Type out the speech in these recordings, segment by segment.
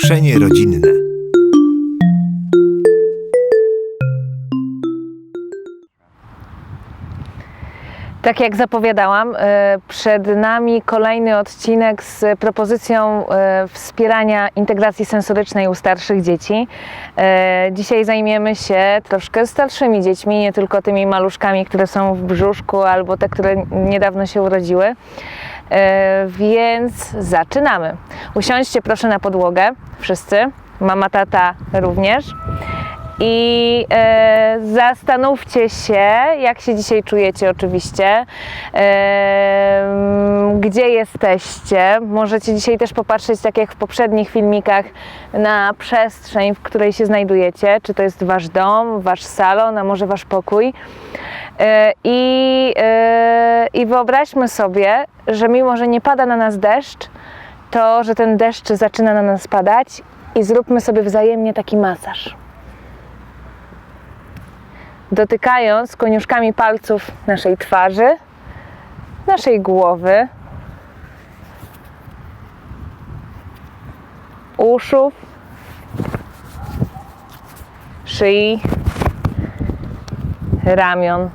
Wzruszenie rodzinne. Tak jak zapowiadałam, e, przed nami kolejny odcinek z propozycją e, wspierania integracji sensorycznej u starszych dzieci. E, Dzisiaj zajmiemy się troszkę starszymi dziećmi, nie tylko tymi maluszkami, które są w brzuszku albo te, które niedawno się urodziły. E, Więc zaczynamy. Usiądźcie proszę na podłogę, wszyscy, mama, tata również. I e, zastanówcie się, jak się dzisiaj czujecie, oczywiście, e, gdzie jesteście. Możecie dzisiaj też popatrzeć, tak jak w poprzednich filmikach, na przestrzeń, w której się znajdujecie. Czy to jest wasz dom, wasz salon, a może wasz pokój. E, I, e, I wyobraźmy sobie, że mimo, że nie pada na nas deszcz, to, że ten deszcz zaczyna na nas padać i zróbmy sobie wzajemnie taki masaż dotykając koniuszkami palców naszej twarzy, naszej głowy, uszu, szyi, ramion.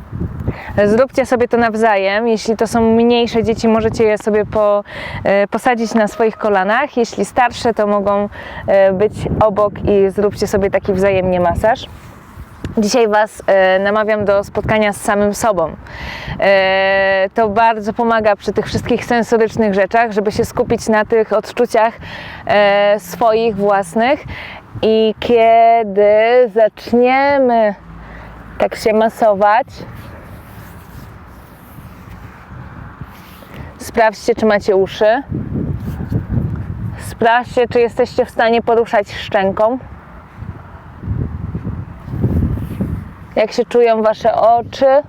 Zróbcie sobie to nawzajem. Jeśli to są mniejsze dzieci, możecie je sobie po, e, posadzić na swoich kolanach. Jeśli starsze, to mogą e, być obok i zróbcie sobie taki wzajemnie masaż. Dzisiaj Was e, namawiam do spotkania z samym sobą. E, to bardzo pomaga przy tych wszystkich sensorycznych rzeczach, żeby się skupić na tych odczuciach e, swoich własnych. I kiedy zaczniemy tak się masować, sprawdźcie, czy macie uszy. Sprawdźcie, czy jesteście w stanie poruszać szczęką. Jak się czują wasze oczy.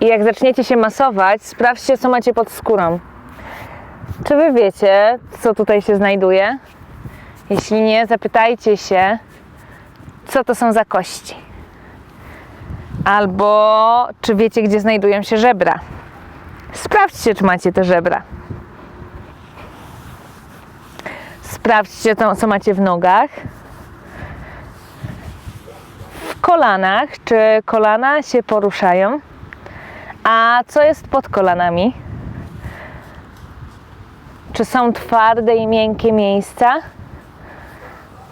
I jak zaczniecie się masować, sprawdźcie, co macie pod skórą. Czy wy wiecie, co tutaj się znajduje? Jeśli nie, zapytajcie się, co to są za kości. Albo czy wiecie, gdzie znajdują się żebra. Sprawdźcie, czy macie te żebra. Sprawdźcie to, co macie w nogach kolanach, czy kolana się poruszają. A co jest pod kolanami? Czy są twarde i miękkie miejsca?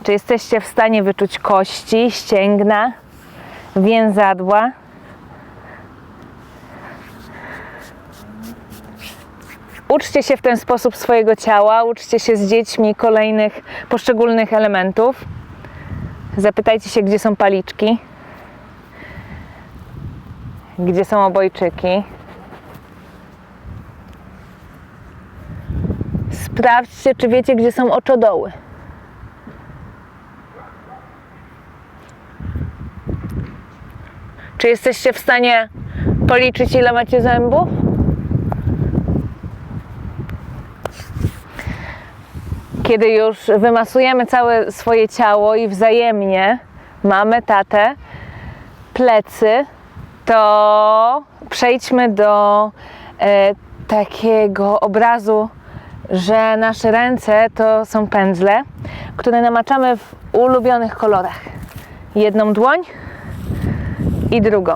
Czy jesteście w stanie wyczuć kości, ścięgna, więzadła? Uczcie się w ten sposób swojego ciała, uczcie się z dziećmi kolejnych poszczególnych elementów. Zapytajcie się, gdzie są paliczki, gdzie są obojczyki. Sprawdźcie, czy wiecie, gdzie są oczodoły. Czy jesteście w stanie policzyć, ile macie zębów? Kiedy już wymasujemy całe swoje ciało i wzajemnie mamy tatę, plecy, to przejdźmy do e, takiego obrazu, że nasze ręce to są pędzle, które namaczamy w ulubionych kolorach. Jedną dłoń i drugą.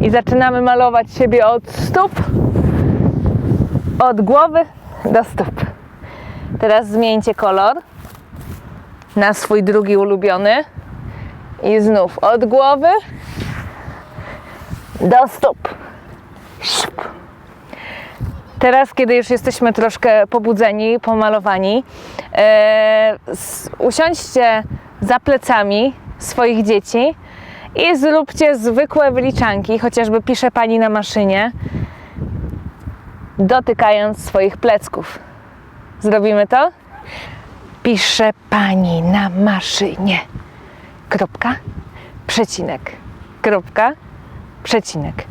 I zaczynamy malować siebie od stóp, od głowy do stóp. Teraz zmieńcie kolor na swój drugi ulubiony i znów od głowy do stóp. Teraz, kiedy już jesteśmy troszkę pobudzeni, pomalowani, e, usiądźcie za plecami swoich dzieci i zróbcie zwykłe wyliczanki, chociażby pisze Pani na maszynie, dotykając swoich plecków. Zrobimy to? Pisze pani na maszynie. Kropka, przecinek. Kropka, przecinek.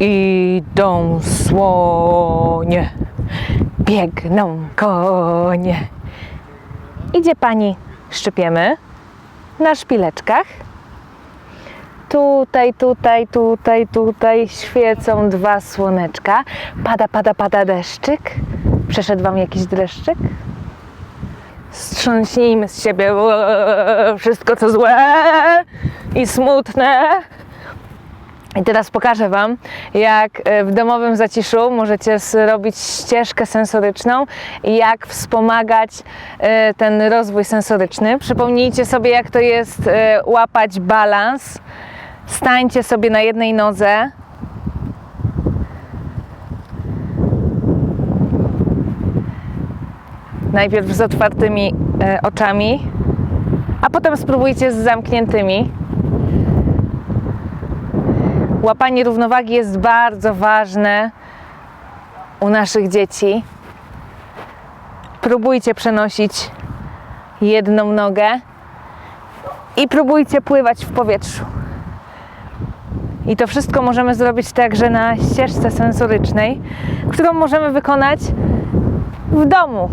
Idą słonie, biegną konie. Idzie pani, szczypiemy na szpileczkach. Tutaj, tutaj, tutaj, tutaj świecą dwa słoneczka. Pada, pada, pada deszczyk. Przeszedł Wam jakiś dreszczyk? Strząśnijmy z siebie wszystko co złe i smutne. I teraz pokażę Wam, jak e, w domowym zaciszu możecie zrobić ścieżkę sensoryczną i jak wspomagać e, ten rozwój sensoryczny. Przypomnijcie sobie, jak to jest e, łapać balans. Stańcie sobie na jednej nodze. Najpierw z otwartymi e, oczami, a potem spróbujcie z zamkniętymi. Łapanie równowagi jest bardzo ważne u naszych dzieci. Próbujcie przenosić jedną nogę i próbujcie pływać w powietrzu. I to wszystko możemy zrobić także na ścieżce sensorycznej, którą możemy wykonać w domu.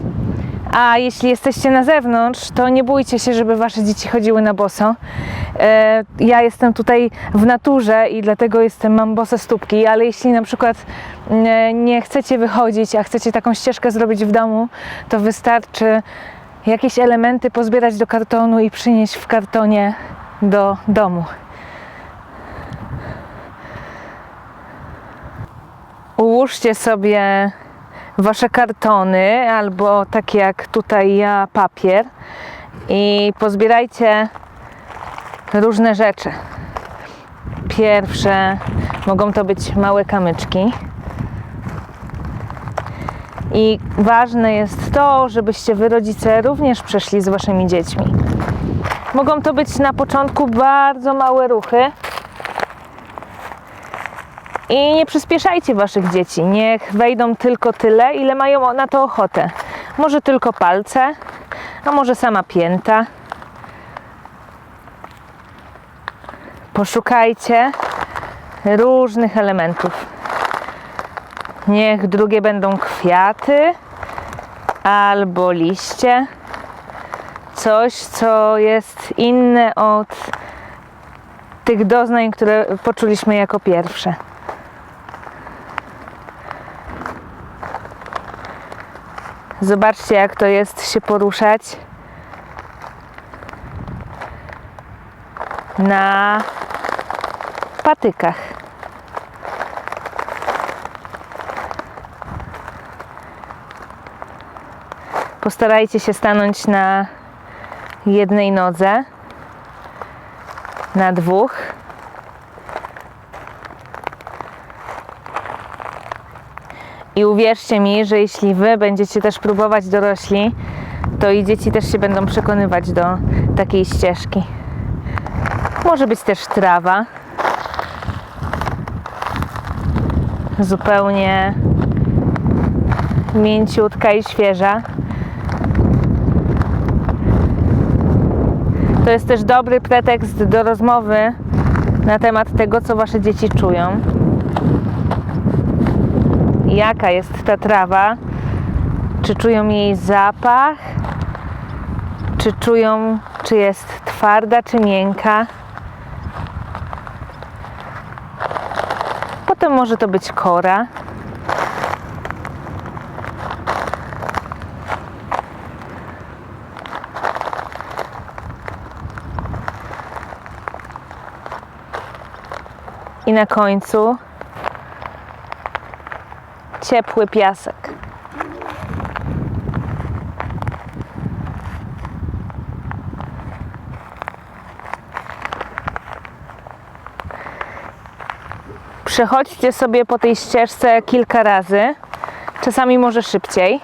A jeśli jesteście na zewnątrz, to nie bójcie się, żeby wasze dzieci chodziły na boso. E, Ja jestem tutaj w naturze i dlatego jestem, mam bose stópki, ale jeśli na przykład nie, nie chcecie wychodzić, a chcecie taką ścieżkę zrobić w domu, to wystarczy jakieś elementy pozbierać do kartonu i przynieść w kartonie do domu. Ułóżcie sobie wasze kartony albo tak jak tutaj ja papier i pozbierajcie różne rzeczy. Pierwsze mogą to być małe kamyczki. I ważne jest to, żebyście wy rodzice również przeszli z waszymi dziećmi. Mogą to być na początku bardzo małe ruchy, i nie przyspieszajcie waszych dzieci. Niech wejdą tylko tyle, ile mają na to ochotę. Może tylko palce, a może sama pięta. Poszukajcie różnych elementów. Niech drugie będą kwiaty albo liście. Coś, co jest inne od tych doznań, które poczuliśmy jako pierwsze. Zobaczcie, jak to jest się poruszać na patykach. Postarajcie się stanąć na jednej nodze, na dwóch. I uwierzcie mi, że jeśli wy będziecie też próbować dorośli, to i dzieci też się będą przekonywać do takiej ścieżki. Może być też trawa. Zupełnie mięciutka i świeża. To jest też dobry pretekst do rozmowy na temat tego, co wasze dzieci czują jaka jest ta trawa, czy czują jej zapach, czy czują, czy jest twarda, czy miękka. Potem może to być kora. I na końcu ciepły piasek. Przechodźcie sobie po tej ścieżce kilka razy, czasami może szybciej,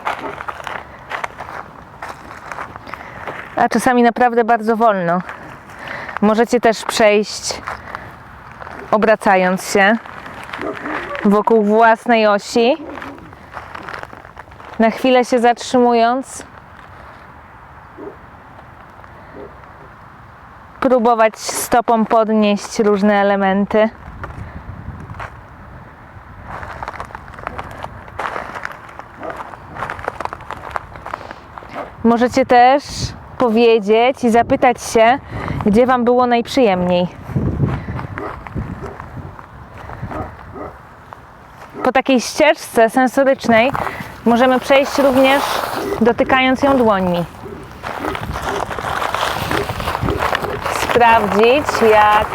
a czasami naprawdę bardzo wolno. Możecie też przejść obracając się wokół własnej osi, na chwilę się zatrzymując, próbować stopą podnieść różne elementy. Możecie też powiedzieć i zapytać się, gdzie Wam było najprzyjemniej. Po takiej ścieżce sensorycznej Możemy przejść również dotykając ją dłońmi. Sprawdzić, jak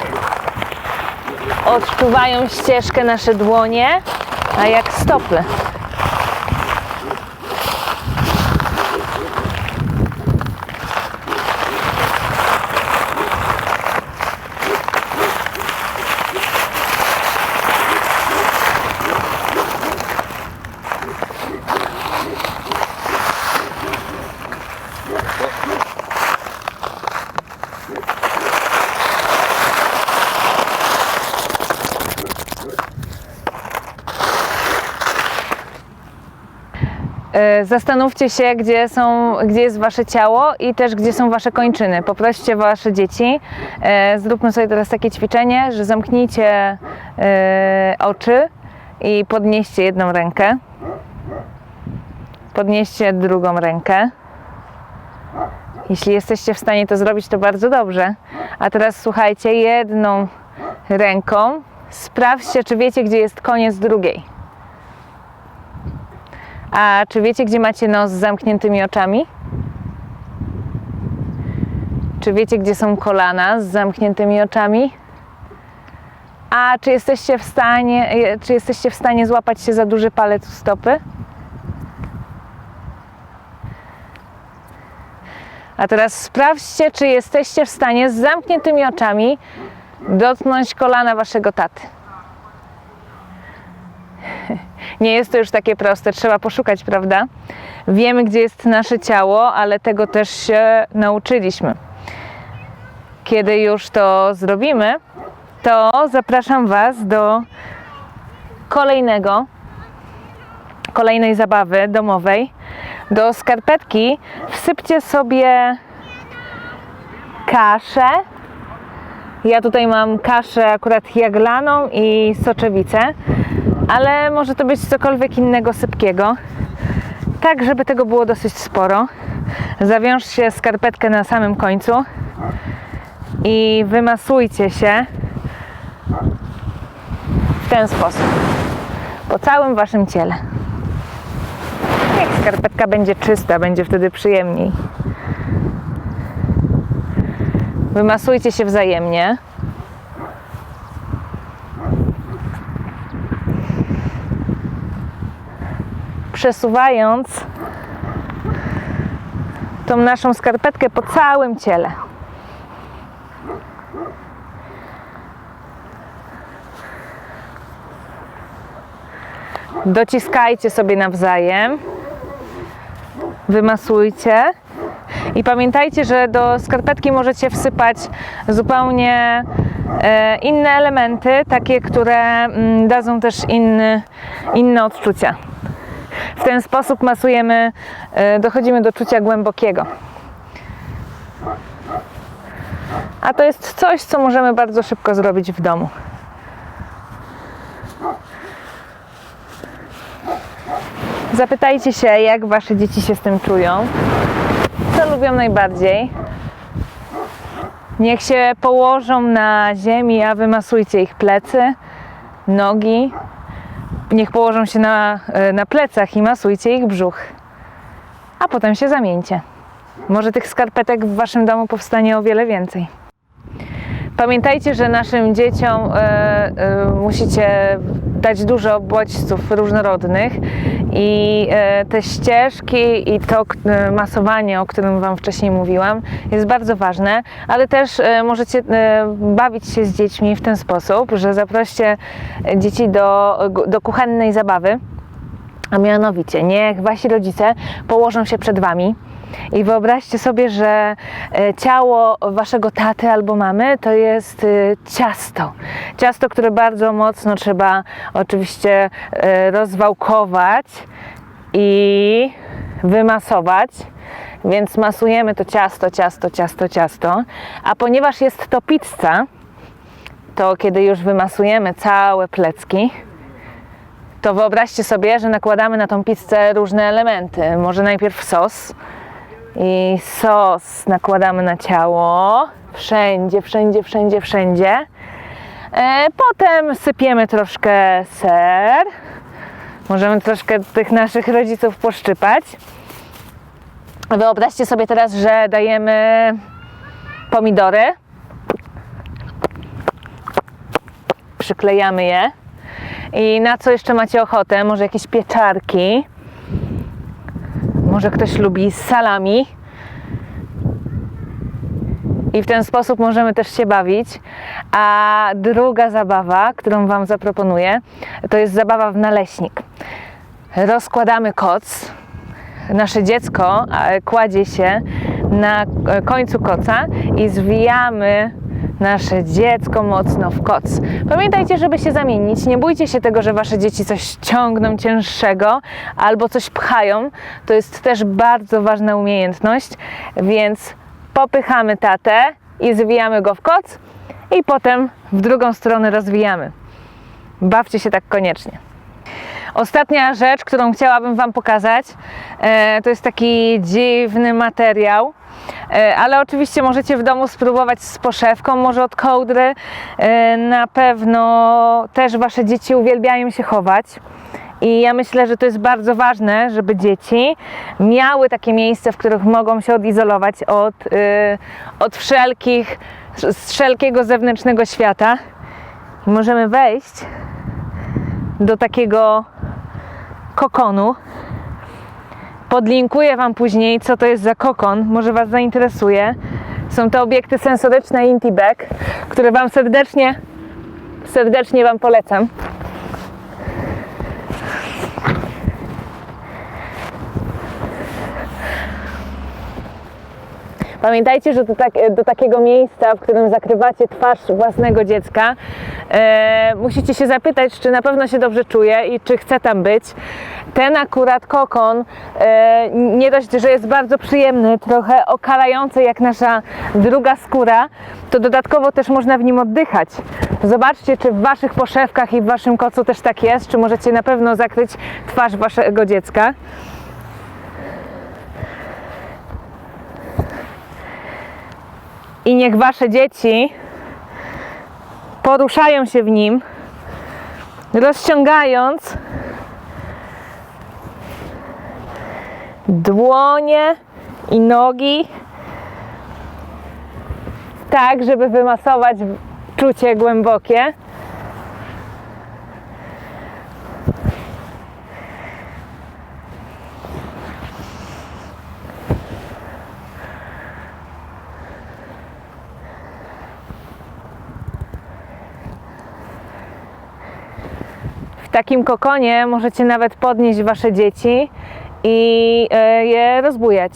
odczuwają ścieżkę nasze dłonie, a jak stopy. Zastanówcie się, gdzie, są, gdzie jest Wasze ciało i też gdzie są Wasze kończyny. Poproście Wasze dzieci. E, Zróbmy sobie teraz takie ćwiczenie, że zamknijcie e, oczy i podnieście jedną rękę. Podnieście drugą rękę. Jeśli jesteście w stanie to zrobić, to bardzo dobrze. A teraz słuchajcie, jedną ręką sprawdźcie, czy wiecie, gdzie jest koniec drugiej. A czy wiecie, gdzie macie nos z zamkniętymi oczami? Czy wiecie, gdzie są kolana z zamkniętymi oczami? A czy jesteście w stanie, e, czy jesteście w stanie złapać się za duży palec u stopy? A teraz sprawdźcie, czy jesteście w stanie z zamkniętymi oczami dotknąć kolana waszego taty. Nie jest to już takie proste, trzeba poszukać, prawda? Wiemy, gdzie jest nasze ciało, ale tego też się nauczyliśmy. Kiedy już to zrobimy, to zapraszam Was do kolejnego, kolejnej zabawy domowej. Do skarpetki wsypcie sobie kaszę. Ja tutaj mam kaszę akurat jaglaną i soczewicę ale może to być cokolwiek innego sypkiego. Tak, żeby tego było dosyć sporo. Zawiążcie skarpetkę na samym końcu i wymasujcie się w ten sposób po całym waszym ciele. Skarpetka będzie czysta, będzie wtedy przyjemniej. Wymasujcie się wzajemnie. Przesuwając tą naszą skarpetkę po całym ciele. Dociskajcie sobie nawzajem, wymasujcie i pamiętajcie, że do skarpetki możecie wsypać zupełnie e, inne elementy, takie, które mm, dadzą też inny, inne odczucia. W ten sposób masujemy, e, dochodzimy do czucia głębokiego. A to jest coś, co możemy bardzo szybko zrobić w domu. Zapytajcie się, jak wasze dzieci się z tym czują, co lubią najbardziej. Niech się położą na ziemi, a wy masujcie ich plecy, nogi, niech położą się na, e, na plecach i masujcie ich brzuch. A potem się zamieńcie. Może tych skarpetek w waszym domu powstanie o wiele więcej. Pamiętajcie, że naszym dzieciom e, e, musicie dać dużo bodźców różnorodnych i e, te ścieżki i to e, masowanie, o którym Wam wcześniej mówiłam, jest bardzo ważne, ale też e, możecie bawić się z dziećmi w ten sposób, że zaproście dzieci do, do kuchennej zabawy. A mianowicie, niech wasi rodzice położą się przed wami i wyobraźcie sobie, że e, ciało waszego taty albo mamy to jest e, ciasto. Ciasto, które bardzo mocno trzeba oczywiście e, rozwałkować i wymasować. Więc masujemy to ciasto, ciasto, ciasto, ciasto. A ponieważ jest to pizza, to kiedy już wymasujemy całe plecki, to wyobraźcie sobie, że nakładamy na tą pizzę różne elementy. Może najpierw sos i sos nakładamy na ciało. Wszędzie, wszędzie, wszędzie, wszędzie. E, potem sypiemy troszkę ser. Możemy troszkę tych naszych rodziców poszczypać. Wyobraźcie sobie teraz, że dajemy pomidory. Przyklejamy je. I na co jeszcze macie ochotę? Może jakieś pieczarki? Może ktoś lubi salami? I w ten sposób możemy też się bawić. A druga zabawa, którą Wam zaproponuję, to jest zabawa w naleśnik. Rozkładamy koc. Nasze dziecko e, kładzie się na e, końcu koca i zwijamy nasze dziecko mocno w koc. Pamiętajcie, żeby się zamienić. Nie bójcie się tego, że wasze dzieci coś ciągną cięższego albo coś pchają. To jest też bardzo ważna umiejętność, więc popychamy tatę i zwijamy go w koc i potem w drugą stronę rozwijamy. Bawcie się tak koniecznie. Ostatnia rzecz, którą chciałabym Wam pokazać, e, to jest taki dziwny materiał. E, Ale oczywiście możecie w domu spróbować z poszewką, może od kołdry. E, Na pewno też Wasze dzieci uwielbiają się chować. I ja myślę, że to jest bardzo ważne, żeby dzieci miały takie miejsce, w których mogą się odizolować od, od wszelkich, z wszelkiego zewnętrznego świata. Możemy wejść do takiego kokonu. Podlinkuję Wam później, co to jest za kokon, może Was zainteresuje. Są to obiekty sensoryczne Intibag, które Wam serdecznie, serdecznie Wam polecam. Pamiętajcie, że do, tak, do takiego miejsca, w którym zakrywacie twarz własnego dziecka, e, musicie się zapytać, czy na pewno się dobrze czuje i czy chce tam być. Ten akurat kokon e, nie dość, że jest bardzo przyjemny, trochę okalający jak nasza druga skóra, to dodatkowo też można w nim oddychać. Zobaczcie, czy w waszych poszewkach i w waszym kocu też tak jest, czy możecie na pewno zakryć twarz waszego dziecka. I niech wasze dzieci poruszają się w nim, rozciągając dłonie i nogi, tak, żeby wymasować czucie głębokie. Takim kokonie możecie nawet podnieść wasze dzieci i e, je rozbujać.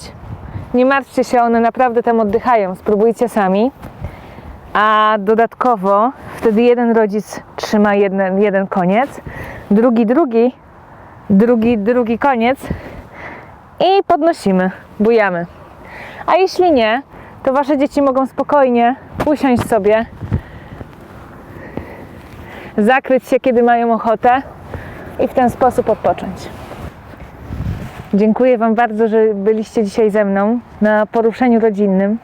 Nie martwcie się, one naprawdę tam oddychają. Spróbujcie sami. A dodatkowo wtedy jeden rodzic trzyma jeden, jeden koniec, drugi, drugi, drugi, drugi koniec i podnosimy, bujamy. A jeśli nie, to wasze dzieci mogą spokojnie usiąść sobie zakryć się, kiedy mają ochotę i w ten sposób odpocząć. Dziękuję Wam bardzo, że byliście dzisiaj ze mną na poruszeniu rodzinnym.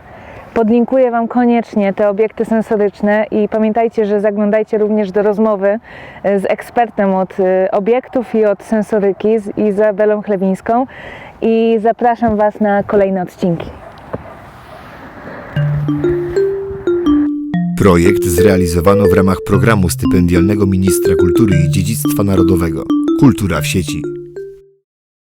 Podlinkuję Wam koniecznie te obiekty sensoryczne i pamiętajcie, że zaglądajcie również do rozmowy e, z ekspertem od e, obiektów i od sensoryki, z Izabelą Chlewińską i zapraszam Was na kolejne odcinki. Projekt zrealizowano w ramach programu stypendialnego Ministra Kultury i Dziedzictwa Narodowego Kultura w sieci.